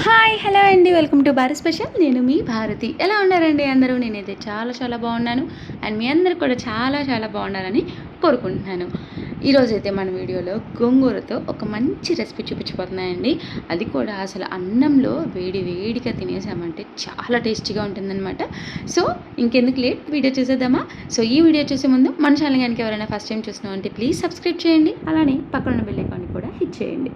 Hi hello అండి. Welcome to Bharat special. నేను మీ భారతి. ఎలా ఉన్నారండి అందరూ? నేనైతే చాలా చాలా బాగున్నాను. అండ్ మీ అందరు కూడా చాలా చాలా బాగున్నారని కోరుకుంటున్నాను. ఈరోజు అయితే మన వీడియోలో గోంగూరతో ఒక మంచి రెసిపీ చూపించబోతున్నాయండి అది కూడా అసలు అన్నంలో వేడి వేడిగా తినేసామంటే చాలా టేస్టీగా ఉంటుందన్నమాట. సో ఇంకెందుకు లేట్? వీడియో చూసేద్దామా? సో ఈ వీడియో చూసే ముందు మన ఛానల్ కనుక ఎవరైనా ఫస్ట్ టైం చూస్తున్నాం అంటే ప్లీజ్ సబ్స్క్రైబ్ చేయండి. అలానే పక్కన బెల్ ఐకాన్ని కూడా హిట్ చేయండి.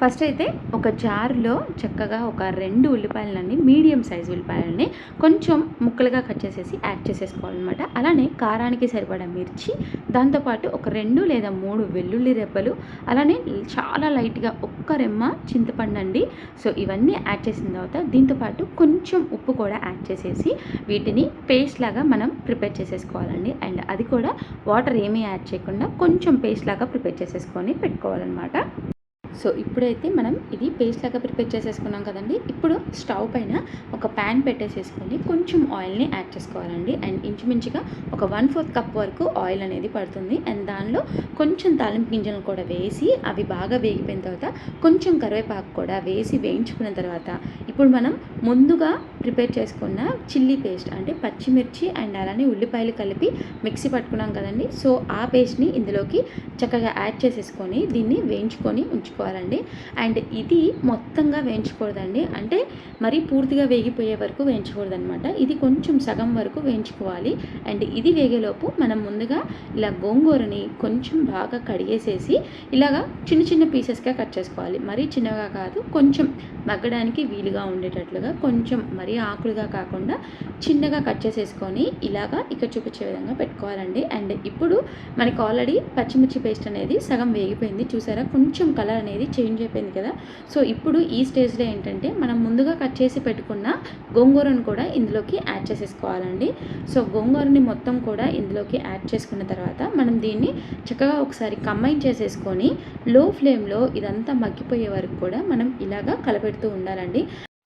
ఫస్ట్ అయితే ఒక జార్లో చక్కగా ఒక రెండు ఉల్లిపాయలని మీడియం సైజ్ ఉల్లిపాయలని కొంచెం ముక్కలుగా కట్ చేసేసి యాడ్ చేసేసుకోవాలన్నమాట. అలానే కారానికి సరిపడా మిర్చి దాంతోపాటు ఒక రెండు లేదా మూడు వెల్లుల్లి రెబ్బలు అలానే చాలా లైట్గా ఒక్క రెమ్మ చింతపండు అండి. సో ఇవన్నీ యాడ్ చేసిన తర్వాత దీంతోపాటు కొంచెం ఉప్పు కూడా యాడ్ చేసేసి వీటిని పేస్ట్ లాగా మనం ప్రిపేర్ చేసేసుకోవాలండి. అండ్ అది కూడా వాటర్ ఏమీ యాడ్ చేయకుండా కొంచెం పేస్ట్ లాగా ప్రిపేర్ చేసేసుకొని పెట్టుకోవాలన్నమాట. సో ఇప్పుడైతే మనం ఇది పేస్ట్ లాగా ప్రిపేర్ చేసేసుకున్నాం కదండి. ఇప్పుడు స్టవ్ పైన ఒక ప్యాన్ పెట్టేసేసుకొని కొంచెం ఆయిల్ని యాడ్ చేసుకోవాలండి. అండ్ ఇంచుమించుగా ఒక వన్ ఫోర్త్ కప్ వరకు ఆయిల్ అనేది పడుతుంది. అండ్ దానిలో కొంచెం తాలింపు గింజలు కూడా వేసి అవి బాగా వేగిపోయిన తర్వాత కొంచెం కరివేపాకు కూడా వేసి వేయించుకున్న తర్వాత ఇప్పుడు మనం ముందుగా ప్రిపేర్ చేసుకున్న చిల్లీ పేస్ట్ అంటే పచ్చిమిర్చి అండ్ అలానే ఉల్లిపాయలు కలిపి మిక్సీ పట్టుకున్నాం కదండి. సో ఆ పేస్ట్ని ఇందులోకి చక్కగా యాడ్ చేసేసుకొని దీన్ని వేయించుకొని ఉంచుకోవాలి. వేయించుకోవాలండి అండ్ ఇది మొత్తంగా వేయించకూడదండి. అంటే మరీ పూర్తిగా వేగిపోయే వరకు వేయించకూడదనమాట ఇది కొంచెం సగం వరకు వేయించుకోవాలి. అండ్ ఇది వేగేలోపు మనం ముందుగా ఇలా గోంగూరని కొంచెం బాగా కడిగేసేసి ఇలాగా చిన్న చిన్న పీసెస్గా కట్ చేసుకోవాలి. మరీ చిన్నగా కాదు కొంచెం మగ్గడానికి వీలుగా ఉండేటట్లుగా కొంచెం మరీ ఆకులుగా కాకుండా చిన్నగా కట్ చేసేసుకొని ఇలాగా ఇక్కడ చూపించే విధంగా పెట్టుకోవాలండి. అండ్ ఇప్పుడు మనకు ఆల్రెడీ పచ్చిమిర్చి పేస్ట్ అనేది సగం వేగిపోయింది. చూసారా? కొంచెం కలర్ అనేది చేంజ్ అయిపోయింది కదా. సో ఇప్పుడు ఈ స్టేజ్లో ఏంటంటే మనం ముందుగా కట్ చేసి పెట్టుకున్న గోంగూరను కూడా ఇందులోకి యాడ్ చేసేసుకోవాలండి. సో గోంగూరని మొత్తం కూడా ఇందులోకి యాడ్ చేసుకున్న తర్వాత మనం దీన్ని చక్కగా ఒకసారి కంబైన్ చేసేసుకొని లో ఫ్లేమ్లో ఇదంతా మగ్గిపోయే వరకు కూడా మనం ఇలాగా కలపెడుతూ ఉండాలండి.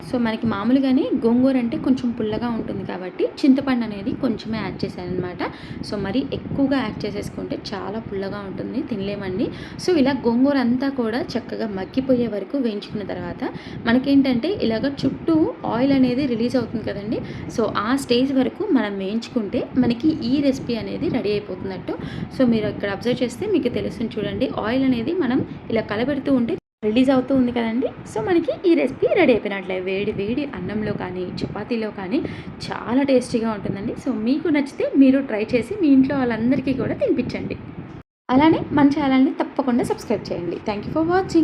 సో మనకి మామూలుగానే గోంగూర అంటే కొంచెం పుల్లగా ఉంటుంది కాబట్టి చింతపండు అనేది కొంచెమే యాడ్ చేశానమాట సో మరి ఎక్కువగా యాడ్ చేసేసుకుంటే చాలా పుల్లగా ఉంటుంది తినలేమండి. సో ఇలా గోంగూర అంతా కూడా చక్కగా మగ్గిపోయే వరకు వేయించుకున్న తర్వాత మనకేంటంటే ఇలాగ చుట్టూ ఆయిల్ అనేది రిలీజ్ అవుతుంది కదండి. సో ఆ స్టేజ్ వరకు మనం వేయించుకుంటే మనకి ఈ రెసిపీ అనేది రెడీ అయిపోతున్నట్టు. సో మీరు ఇక్కడ అబ్జర్వ్ చేస్తే మీకు తెలుస్తుంది చూడండి ఆయిల్ అనేది మనం ఇలా కలబెడుతూ ఉంటే రిలీజ్ అవుతూ ఉంది కదండి. సో మనకి ఈ రెసిపీ రెడీ అయిపోయినట్లే. వేడి వేడి అన్నంలో కానీ చపాతీలో కానీ చాలా టేస్టీగా ఉంటుందండి. సో మీకు నచ్చితే మీరు ట్రై చేసి మీ ఇంట్లో వాళ్ళందరికీ కూడా తినిపించండి. అలానే మన ఛానల్ని తప్పకుండా సబ్స్క్రైబ్ చేయండి. Thank you for watching.